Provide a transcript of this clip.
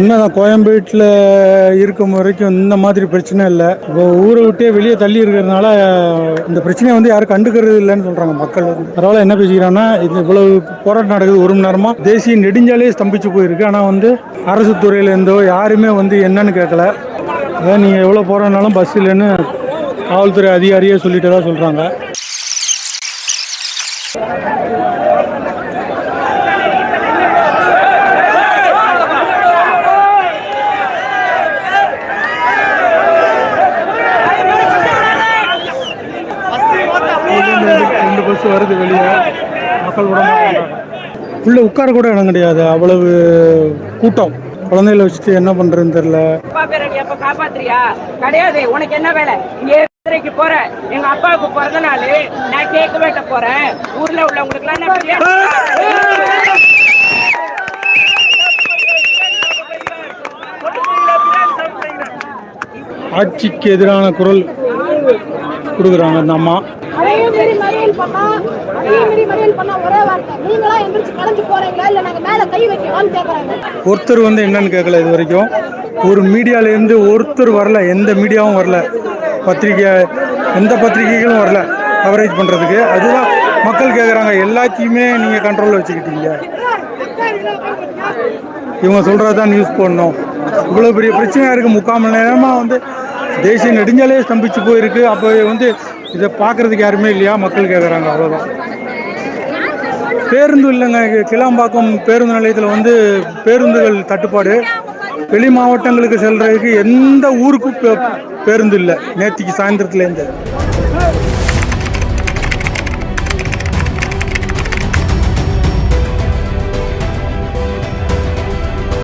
இன்னும் கோயம்பேட்டில் இருக்கும் வரைக்கும் இந்த மாதிரி பிரச்சனை இல்லை. இப்போ ஊரை விட்டே வெளியே தள்ளி இருக்கிறதுனால இந்த பிரச்சனையை வந்து யாரும் கண்டுக்கிறது இல்லைன்னு சொல்கிறாங்க மக்கள் வந்து. என்ன பேசிக்கிறாங்கன்னா இது இவ்வளவு போராட்டம் நடக்குது ஒரு மணி நேரமாக தேசிய நெடுஞ்சாலே ஸ்தம்பிச்சு போயிருக்கு. ஆனால் வந்து அரசு துறையிலேருந்தோ யாருமே வந்து என்னன்னு கேட்கல. அதான் நீங்கள் எவ்வளோ போராடினாலும் பஸ் இல்லைன்னு காவல்துறை அதிகாரியே சொல்லிட்டு தான் சொல்கிறாங்க ரெண்டு பஸ் வருது வெளியே. மக்கள் உடம்பு மாட்டாங்க உள்ள உட்கார கூட இடம் கிடையாது. அவ்வளவு கூட்டம். குழந்தைகளை வச்சுட்டு என்ன பண்றதுன்னு தெரியல. காப்பாத்துறியா? கிடையாது. உனக்கு என்ன வேலை? நீ எதிரைக்கு போற எங்க அப்பாவுக்கு பிறந்த நாள் நான் கேக் வெட்ட போறேன். ஊர்ல உள்ளவங்களுக்கு எல்லாம் ஆட்சிக்கு எதிரான குரல் கொடுக்குறாங்க அந்த அம்மா. ஒருத்தர் வந்து என்னன்னு கேட்கல இது வரைக்கும். ஒரு மீடியாவிலேருந்து ஒருத்தர் வரல எந்த மீடியாவும் வரல. பத்திரிக்கை எந்த பத்திரிகைகளும் வரல கவரேஜ் பண்ணுறதுக்கு அதுதான் மக்கள் கேட்குறாங்க எல்லாத்தையுமே நீங்கள் கண்ட்ரோலில் வச்சுக்கிட்டீங்க. இவங்க சொல்கிறது தான் நியூஸ் போடணும். இவ்வளோ பெரிய பிரச்சனையாக இருக்குது முக்கால் மணி நேரமாக வந்து தேசிய நெடுஞ்சாலே ஸ்தம்பிச்சு போயிருக்கு. அப்போ வந்து இதை பார்க்குறதுக்கு யாருமே இல்லையா? மக்கள் கேட்குறாங்க அவ்வளோதான் பேருந்து இல்லைங்க. கிளாம்பாக்கம் பேருந்து நிலையத்தில் வந்து பேருந்துகள் தட்டுப்பாடு. வெளி மாவட்டங்களுக்கு செல்றதுக்கு எந்த ஊருக்கும் பே- பேருந்து இல்லை. நேற்றுக்கு சாயந்தரத்துலேருந்து.